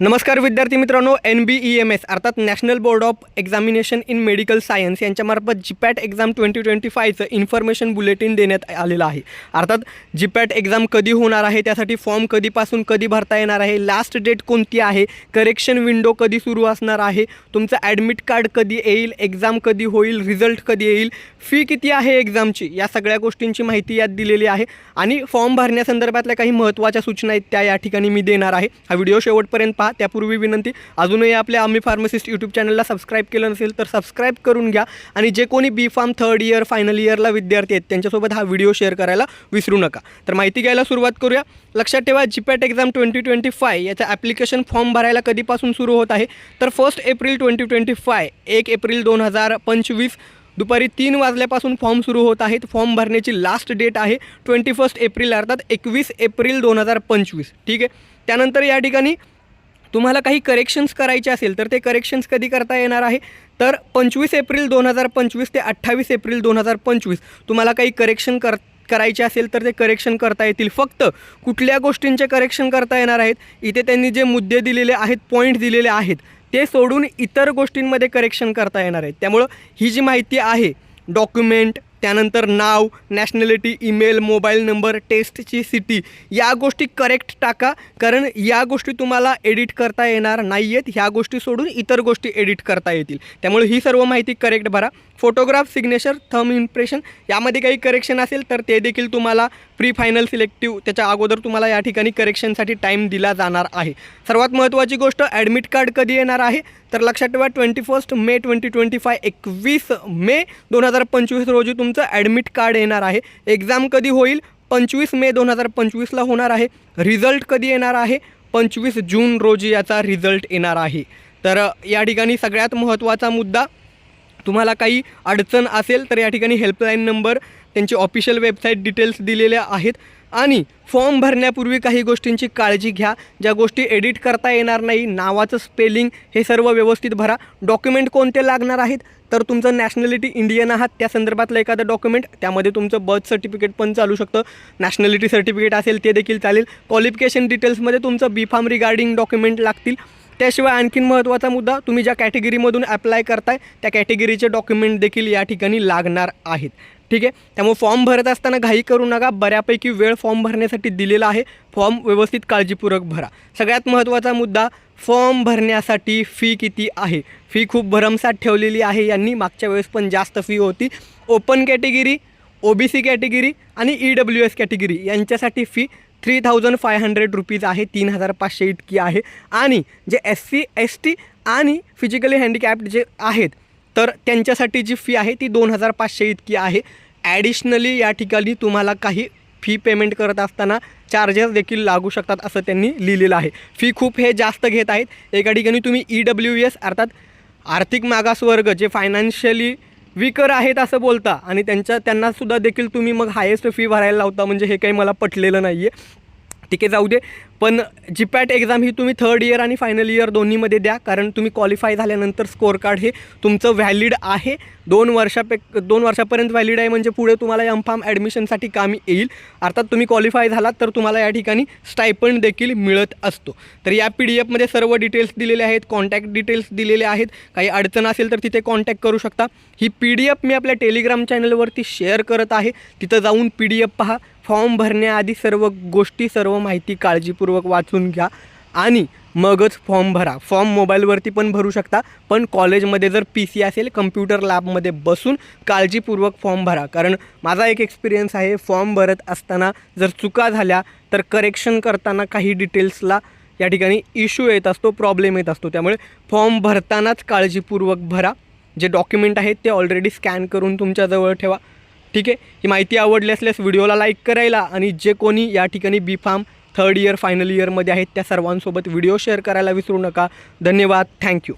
नमस्कार विद्यार्थी मित्रांनो N B E M S अर्थात national board of examination in medical science यांच्यामार्फत जीपॅट एक्झाम ट्वेंटी ट्वेंटी फायचं इन्फॉर्मेशन बुलेटिन देण्यात आलेलं आहे. अर्थात जीपॅट एक्झाम कधी होणार आहे त्यासाठी फॉर्म कधीपासून कधी भरता येणार आहे लास्ट डेट कोणती आहे करेक्शन विंडो कधी सुरू असणार आहे तुमचं ॲडमिट कार्ड कधी येईल एक्झाम कधी होईल रिझल्ट कधी येईल फी किती आहे एक्झामची या सगळ्या गोष्टींची माहिती यात दिलेली आहे. आणि फॉर्म भरण्यासंदर्भातल्या काही महत्त्वाच्या सूचना आहेत त्या या ठिकाणी मी देणार आहे. हा व्हिडिओ शेवटपर्यंत पहा त्यापूर्वी विनंती अजूनही आपल्या आम्ही फार्मसिस्ट यूट्यूब चॅनलला सबस्क्राईब केलं नसेल तर सबस्क्राईब करून घ्या आणि जे कोणी B pharm third year final इयरला विद्यार्थी आहेत त्यांच्यासोबत हा व्हिडिओ शेअर करायला विसरू नका. तर माहिती घ्यायला सुरुवात करूया. लक्षात ठेवा GPAT exam twenty twenty five याचा ॲप्लिकेशन फॉर्म भरायला कधीपासून सुरू होत आहे? तर first April twenty twenty five एक एप्रिल दोन हजार पंचवीस दुपारी तीन वाजल्यापासून फॉर्म सुरू होत आहेत फॉर्म भरण्याची लास्ट डेट आहे ट्वेंटी फर्स्ट एप्रिल अर्थात एकवीस एप्रिल दोन हजार पंचवीस. ठीक आहे? त्यानंतर या ठिकाणी तुम्हाला काही करेक्शन्स करायचे असेल तर ते करेक्शन्स कधी करता येणार आहे? तर पंचवीस एप्रिल दोन हजार पंचवीस ते अठ्ठावीस एप्रिल दोन हजार पंचवीस तुम्हाला काही करेक्शन कर करायचे असेल तर ते करेक्शन करता येतील. फक्त कुठल्या गोष्टींचे करेक्शन करता येणार आहेत? इथे त्यांनी जे मुद्दे दिलेले आहेत पॉईंट दिलेले आहेत ते सोडून इतर गोष्टींमध्ये करेक्शन करता येणार आहेत. त्यामुळं ही जी माहिती आहे डॉक्युमेंट त्यानंतर नाव नॅशनॅलिटी ईमेल मोबाईल नंबर टेस्टची सिटी या गोष्टी करेक्ट टाका कारण या गोष्टी तुम्हाला एडिट करता येणार नाही आहेत ह्या गोष्टी सोडून इतर गोष्टी एडिट करता येतील. त्यामुळे ही सर्व माहिती करेक्ट भरा. फोटोग्राफ सिग्नेचर थम इम्प्रेशन यामध्ये काही करेक्शन असेल तर ते देखील तुम्हाला प्री फायनल सिलेक्टिव्ह त्याच्या अगोदर तुम्हाला या ठिकाणी करेक्शनसाठी टाईम दिला जाणार आहे. सर्वात महत्त्वाची गोष्ट ॲडमिट कार्ड कधी येणार आहे? तर लक्षात ठेवा twenty first May twenty twenty five एकवीस मे दोन हजार पंचवीस रोजी तुमचं ॲडमिट कार्ड येणार आहे. एक्झाम कधी होईल? पंचवीस मे दोन हजार पंचवीसला होणार आहे. रिझल्ट कधी येणार आहे? पंचवीस जून रोजी याचा रिझल्ट येणार आहे. तर या ठिकाणी सगळ्यात महत्त्वाचा मुद्दा तुम्हाला काही अडचण असेल तर या ठिकाणी हेल्पलाईन नंबर त्यांची ऑफिशियल वेबसाईट डिटेल्स दिलेल्या आहेत. आणि फॉर्म भरण्यापूर्वी काही गोष्टींची काळजी घ्या. ज्या गोष्टी एडिट करता येणार नाही नावाचं स्पेलिंग हे सर्व व्यवस्थित भरा. डॉक्युमेंट कोणते लागणार आहेत? तर तुमचं नॅशनॅलिटी इंडियन आहात. त्या संदर्भातलं एखादं डॉक्युमेंट त्यामध्ये तुमचं बर्थ सर्टिफिकेट पण चालू शकतं. नॅशनॅलिटी सर्टिफिकेट असेल ते देखील चालेल. क्वालिफिकेशन डिटेल्समध्ये तुमचं बी फार्म रिगार्डिंग डॉक्युमेंट लागतील. त्याशिवाय आणखीन महत्त्वाचा मुद्दा तुम्ही ज्या कॅटेगरीमधून ॲप्लाय करताय त्या कॅटेगरीचे डॉक्युमेंट देखील या ठिकाणी लागणार आहेत. ठीक आहे? त्यामुळे फॉर्म भरत असताना घाई करू नका. बऱ्यापैकी वेळ फॉर्म भरण्यासाठी दिलेला आहे. फॉर्म व्यवस्थित काळजीपूर्वक भरा. सगळ्यात महत्त्वाचा मुद्दा फॉर्म भरण्यासाठी फी किती आहे? फी खूप भरमसाठ ठेवलेली आहे यांनी. मागच्या वेळेस पण जास्त फी होती. Open category O B C category आणि ई डब्ल्यू एस कॅटेगरी यांच्यासाठी fee three thousand five hundred rupees आहे तीन हजार पाचशे इतकी आहे. आणि जे एस सी एस टी आणि फिजिकली हँडिकॅप्ड जे आहेत तर त्यांच्यासाठी जी फी आहे ती दोन हजार पाचशे इतकी आहे. ॲडिशनली या ठिकाणी तुम्हाला काही फी पेमेंट करत असताना चार्जेस देखील लागू शकतात असं त्यांनी लिहिलेलं आहे. फी खूप हे जास्त घेत आहेत. एका ठिकाणी तुम्ही ई डब्ल्यू एस अर्थात आर्थिक मागासवर्ग जे फायनान्शियली विकर आहेत असं बोलता. आणि त्यांच्या त्यांनासुद्धा देखील तुम्ही मग हायेस्ट फी भरायला लावता. म्हणजे हे काही मला पटलेलं नाही आहे ठीक आहे जाऊ दे. पण जीपॅट एक्झाम ही तुम्ही थर्ड इयर आणि फायनल इयर दोन्हीमध्ये द्या कारण तुम्ही क्वालिफाय झाल्यानंतर स्कोअर कार्ड हे तुमचं व्हॅलिड आहे. दोन वर्षापे दोन वर्षापर्यंत व्हॅलिड आहे म्हणजे पुढे तुम्हाला एम फार्म ॲडमिशनसाठी कामी येईल. अर्थात तुम्ही क्वालिफाय झालात तर तुम्हाला या ठिकाणी स्टायपंड देखील मिळत असतो. तर या पी डी एफमध्ये सर्व डिटेल्स दिलेले आहेत कॉन्टॅक्ट डिटेल्स दिलेले आहेत. काही अडचण असेल तर तिथे कॉन्टॅक्ट करू शकता. ही पी डी एफ मी आपल्या टेलिग्राम चॅनलवरती शेअर करत आहे. तिथं जाऊन पी डी एफ पहा. फॉर्म भरण्याआधी सर्व गोष्टी सर्व माहिती काळजीपूर्वक काळजीपूर्वक वाचून घ्या. आणि मगच फॉर्म भरा. फॉर्म मोबाईलवरती पण भरू शकता पण कॉलेजमध्ये जर पी सी असेल कम्प्युटर लॅबमध्ये बसून काळजीपूर्वक फॉर्म भरा. कारण माझा एक एक्सपिरियन्स आहे फॉर्म भरत असताना जर चुका झाल्या तर करेक्शन करताना काही डिटेल्सला या ठिकाणी इश्यू येत असतो प्रॉब्लेम येत असतो. त्यामुळे फॉर्म भरतानाच काळजीपूर्वक भरा. जे डॉक्युमेंट आहेत ते ऑलरेडी स्कॅन करून तुमच्याजवळ ठेवा. ठीक आहे? ही माहिती आवडली असल्यास व्हिडिओला लाईक करायला आणि जे कोणी या ठिकाणी B pharm third year final इयरमध्ये आहेत त्या सर्वांसोबत व्हिडिओ शेअर करायला विसरू नका. धन्यवाद. थँक्यू